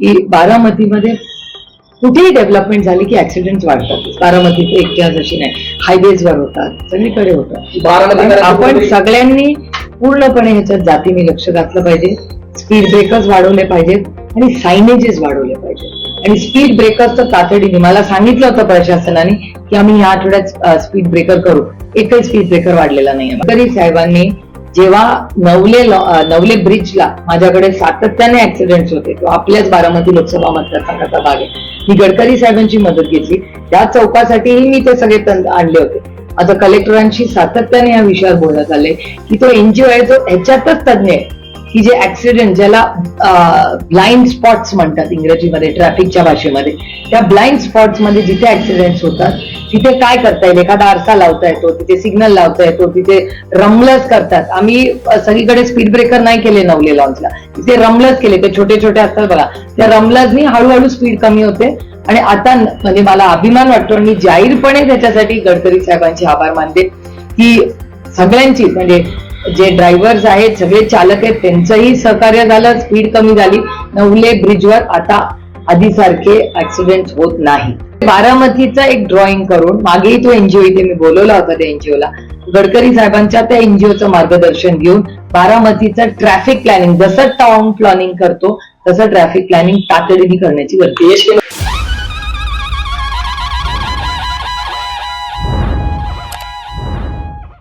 की बारामतीमध्ये कुठेही डेव्हलपमेंट झाली की ऍक्सिडेंट वाढतात. बारामतीचे एकट्याच अशी नाही. हायवेजवर होतात सगळीकडे होतात. बारामती आपण सगळ्यांनी पूर्णपणे ह्याच्यात जातीने लक्ष घातलं पाहिजे. स्पीड ब्रेकर्स वाढवले पाहिजेत आणि सायनेजेस वाढवले पाहिजेत. आणि स्पीड ब्रेकर्स तर तातडीने मला सांगितलं होतं प्रशासनाने की आम्ही या आठवड्यात स्पीड ब्रेकर करू. एकही स्पीड ब्रेकर वाढलेला नाही तरी साहेबांनी जेव्हा नवले नवले ब्रिजला माझ्याकडे सातत्याने ऍक्सिडेंट्स होते तो आपल्याच बारामती लोकसभा मतदारसंघाचा भाग आहे. मी गडकरी साहेबांची मदत घेतली. त्या चौकासाठीही मी ते सगळे तंत्र आणले होते. आता कलेक्टरांशी सातत्याने या विषयावर बोलण्यात आले की तो एनजीओ आहे जो ह्याच्यातच तज्ञ आहे. की जे ऍक्सिडेंट ज्याला ब्लाइंड स्पॉट्स म्हणतात इंग्रजीमध्ये ट्रॅफिकच्या भाषेमध्ये. त्या ब्लाइंड स्पॉट्समध्ये जिथे ऍक्सिडेंट्स होतात तिथे काय करता येईल? एखादा आरसा लावता येतो तिथे सिग्नल लावता येतो तिथे रमलच करतात. आम्ही सगळीकडे स्पीड ब्रेकर नाही केले नवले लॉन्चला तिथे रमलच केले ते छोटे छोटे असतात बघा. त्या रमलसनी हळूहळू स्पीड कमी होते. आणि आता म्हणजे मला अभिमान वाटतो आणि मी जाहीरपणे त्याच्यासाठी गडकरी साहेबांचे आभार मानते. की सगळ्यांची म्हणजे जे ड्रायव्हर्स आहेत सगळे चालक आहेत त्यांचंही सहकार्य झालं स्पीड कमी झाली. नवले ब्रिजवर आता आधीसारखे ऍक्सिडेंट होत नाही. बारामतीचा एक ड्रॉइंग करून मागेही तो एनजीओ इथे मी बोलवला होता त्या एनजीओला गडकरी साहेबांच्या त्या एनजीओचं मार्गदर्शन घेऊन बारामतीचं ट्रॅफिक प्लॅनिंग जसं टाउन प्लॅनिंग करतो तसं ट्रॅफिक प्लॅनिंग तातडीने करण्याची गरज